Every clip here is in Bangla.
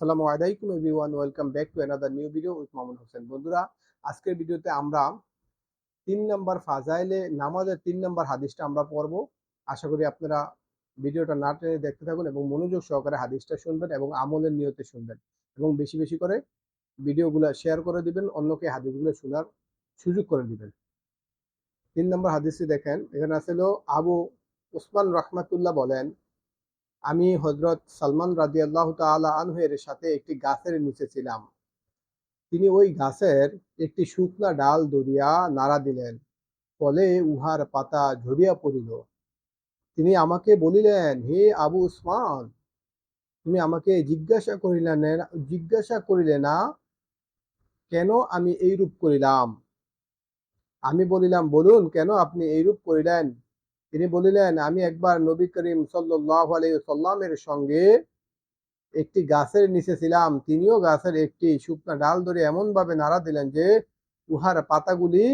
আসসালামু আলাইকুম everyone welcome back to another new video with Mamun Hossain বন্ধুরা, আজকের ভিডিওতে আমরা তিন নম্বর ফাজাইলে, নামাজের তিন নম্বর হাদিসটা আমরা পড়ব। আশা করি আপনারা ভিডিওটা না টেনে দেখতে থাকুন এবং মনোযোগ সহকারে হাদিসটা শুনবেন এবং আমলের নিয়তে শুনবেন। এবং বেশি বেশি করে ভিডিওগুলো শেয়ার করে দিবেন, অন্যকে হাদিসগুলো শোনার সুযোগ করে দিবেন। তিন নম্বর হাদিসটি দেখেন, এখানে আসলে আবু উসমান রহমাতুল্লাহ বলেন আমি হজরত সালমান রাজি আল্লাহ তালা আনহের সাথে একটি গাছের নিচে ছিলাম। তিনি ওই গাছের একটি শুকনা ডাল দরিয়া নাড়া দিলেন, ফলে উহার পাতা ঝরিয়া পড়িল। তিনি আমাকে বলিলেন, হে আবু উসমান, তুমি আমাকে জিজ্ঞাসা করিলেন জিজ্ঞাসা করিলে না, কেন আমি এইরূপ করিলাম? আমি বলিলাম, বলুন, কেন আপনি এইরূপ করিলেন? তিনি বলিলেন, আমি একবার নবী করিম সাল্লাহ সাল্লামের সঙ্গে একটি গাছের নিচে ছিলাম। তিনিও গাছের একটি শুকনা ডাল ধরে এমন ভাবে নাড়া দিলেন যে উহার পাতাগুলি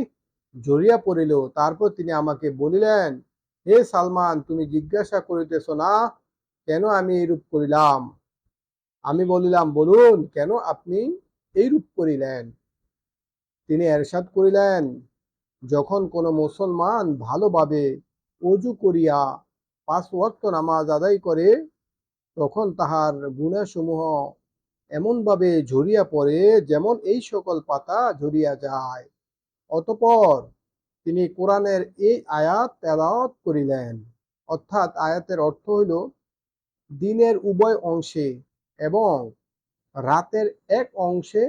জড়িয়া পড়িল। তারপর তিনি আমাকে বলিলেন, হে সালমান, তুমি জিজ্ঞাসা করিতেছ না, কেন আমি এইরূপ করিলাম? আমি বলিলাম, বলুন, কেন আপনি এইরূপ করিলেন? তিনি এরশাদ করিলেন, যখন কোনো মুসলমান ভালোভাবে অজু করিয়া পাঁচ ওয়াক্ত নামাজ আদায় করে, তখন তাহার গুণাসমূহ এমনভাবে ঝরিয়া পড়ে যেমন এই সকল পাতা ঝরিয়া যায়। অতপর তিনি কোরআনের এই আয়াত তেলাওয়াত করিলেন। অর্থাৎ আয়াতের অর্থ হইল দিনের উভয় অংশে এবং রাতের এক অংশে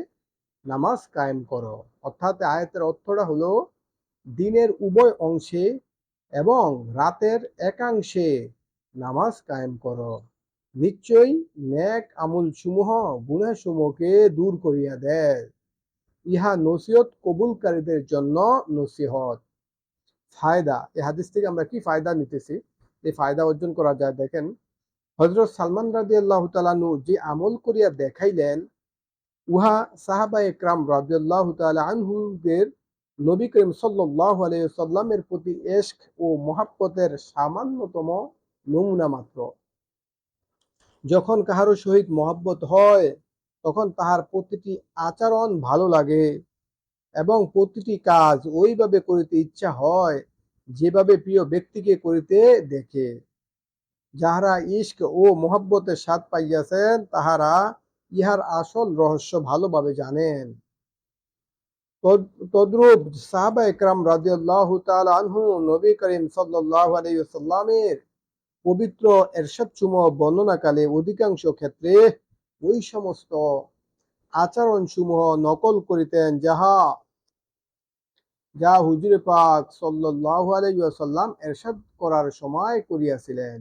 নামাজ কায়েম করো। অর্থাৎ আয়াতের অর্থটা হলো দিনের উভয় অংশে এবং রাতের একাংশে নামাজ কায়েম করো। নিশ্চয়ই ন্যাক আমুল সমূহ গুণাসমূহকে দূর করিয়া দেয়। ইহা নসিহত কবুলকারীদের জন্য নসিহত। ফায়দা, এই হাদিস থেকে আমরা কি ফায়দা নিতেছি? এই ফায়দা অর্জন করা যায়, দেখেন। হজরত সালমান রাজি আল্লাহ তালানু যে আমল করিয়া দেখাইলেন, উহা সাহাবা একরাম রাজি আল্লাহ তালা আনহুদের নবী করিম সাল্লাহ সাল্লামের প্রতি এশক ও মহাব্বতের সামান্যতম নমুনা মাত্র। যখন কাহারো সহিত মহাব্বত হয়, তখন তাহার প্রতিটি আচরণ ভালো লাগে এবং প্রতিটি কাজ ওইভাবে করিতে ইচ্ছা হয় যেভাবে প্রিয় ব্যক্তিকে করিতে দেখে। যাহারা ইস্ক ও মোহাব্বতের স্বাদ পাইয়াছেন, তাহারা ইহার আসল রহস্য ভালোভাবে জানেন। তদ্রুপ সাহাবা একরাম রাজিয়াল্লাহ আনহু, নবী করিম সাল্লাহ আলাইসাল্লামের পবিত্র এরশাদ চুমো বর্ণনাকালে অধিকাংশ ক্ষেত্রে ওই সমস্ত আচরণ সমূহ নকল করিতেন, যাহা, যা হুজুরে পাক সাল্লাহ আলাইসাল্লাম এরশাদ করার সময় করিয়াছিলেন।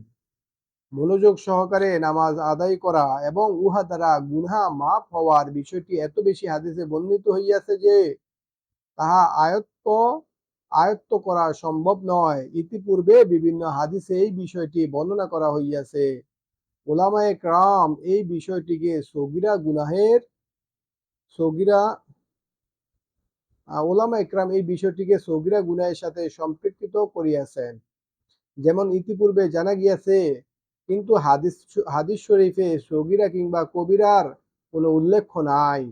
মনোযোগ সহকারে নামাজ আদায় করা এবং উহা দ্বারা গুনহা মাফ হওয়ার বিষয়টি এত বেশি হাদিসে বর্ণিত হইয়াছে যে তাহা আয়ত্ত আয়ত্ত করা সম্ভব নয়। ইতিপূর্বে বিভিন্ন হাদিসে এই বিষয়টি বর্ণনা করা হইয়াছে। ওলামায়ে ক্রাম এই বিষয়টিকে সগিরা গুনাহের, সগিরা ওলামা একরাম এই বিষয়টিকে সগিরা গুনাহের সাথে সম্পৃক্ত করিয়াছেন। যেমন ইতিপূর্বে জানা গিয়াছে, কিন্তু হাদিস হাদিস শরীফে সগিরা কিংবা কবিরার কোনো উল্লেখ নাই।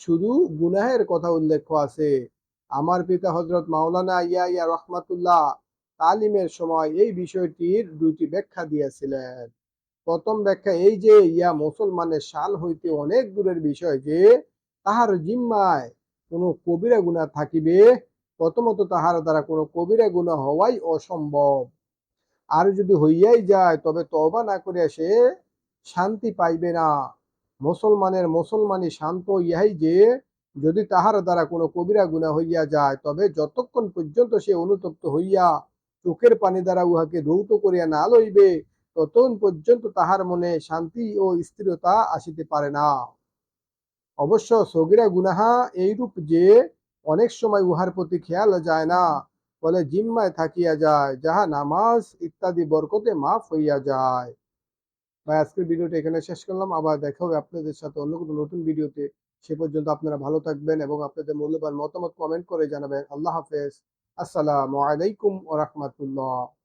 শুধু গুনাহের কথা উল্লেখ আছে। আমার পিতা হজরত মাওলানা ইয়া রহমাতুল্লাহ তালিমের সময় এই বিষয়টির দুইটি ব্যাখ্যা দিয়েছিলেন। প্রথম ব্যাখ্যা এই যে, ইয়া মুসলমানের শান হইতে অনেক দূরের বিষয় যে, তাহার জিম্মায় কোনো কবিরা গুণা থাকিবে, প্রথমত তাহার দ্বারা কোনো কবিরা গুণা হওয়াই অসম্ভব। আর যদি হইয়াই যায়, তবে তবা না করিয়া সে শান্তি পাইবে না। মুসলমানের মুসলমানই শান্ত ইহাই যে যদি তাহার দ্বারা কোনো কবিরা গুণা হইয়া যায়, তবে যতক্ষণ পর্যন্ত সে অনুতপ্ত হইয়া চোখের পানি দ্বারা উহাকে ধৌত করিয়া না লইবে, ততক্ষণ পর্যন্ত তাহার মনে শান্তি ও স্থিরতা আসিতে পারে না। অবশ্য সগিরা গুনাহা এইরূপ যে অনেক সময় উহার প্রতি খেয়াল যায় না বলে জিম্মায় থাকিয়া যায়, যাহা নামাজ ইত্যাদি বরকতে মাফ হইয়া যায়। ভাই, আজকের ভিডিওটা এখানে শেষ করলাম। আবার দেখা হবে আপনাদের সাথে অন্য কোনো নতুন ভিডিওতে। সে পর্যন্ত আপনারা ভালো থাকবেন এবং আপনাদের মূল্যবান মতামত কমেন্ট করে জানাবেন। আল্লাহ হাফেজ। আসসালামু আলাইকুম ও রহমতুল্লাহ।